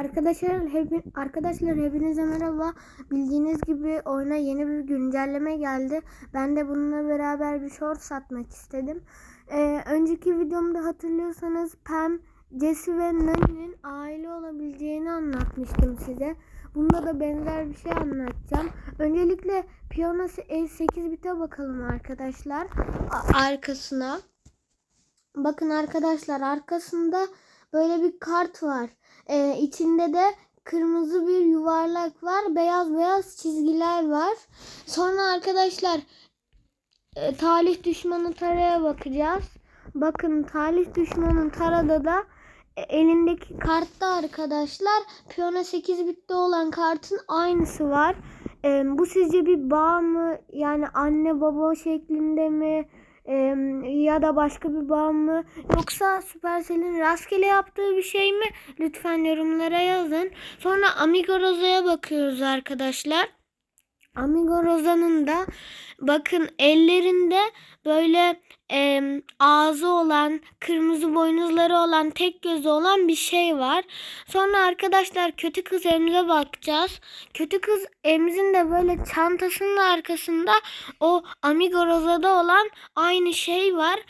Arkadaşlar hep, arkadaşlar hepinize merhaba. Bildiğiniz gibi oyuna yeni bir güncelleme geldi. Ben de bununla beraber bir short satmak istedim. Ee, önceki videomda hatırlıyorsanız Pam, Jesse ve Nani'nin aile olabileceğini anlatmıştım size. Bunda da benzer bir şey anlatacağım. Öncelikle Piyano 8 bite bakalım arkadaşlar. Arkasına. Bakın arkadaşlar arkasında böyle bir kart var. Ee, içinde de kırmızı bir yuvarlak var. Beyaz beyaz çizgiler var. Sonra arkadaşlar e, talih düşmanı taraya bakacağız. Bakın talih düşmanı tarada da e, elindeki kartta arkadaşlar piyano 8 bitte olan kartın aynısı var. E, bu sizce bir bağ mı? Yani anne baba şeklinde mi? E, ya da başka bir bağ mı? Yoksa Supercell'in rastgele yaptığı bir şey mi? Lütfen yorumlara yazın. Sonra Amigo Rosa'ya bakıyoruz arkadaşlar. Amigo Rosa'nın da bakın ellerinde böyle e, ağzı olan, kırmızı boynuzları olan, tek gözü olan bir şey var. Sonra arkadaşlar kötü kız Emre bakacağız. Kötü kız Emre'nin de böyle çantasının arkasında o Amigo Rosa'da olan aynı şey var.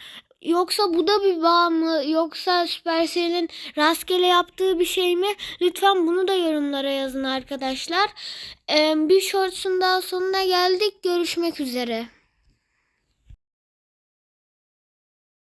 Yoksa bu da bir bağ mı? Yoksa Supercell'in rastgele yaptığı bir şey mi? Lütfen bunu da yorumlara yazın arkadaşlar. Bir shorts'un daha sonuna geldik. Görüşmek üzere.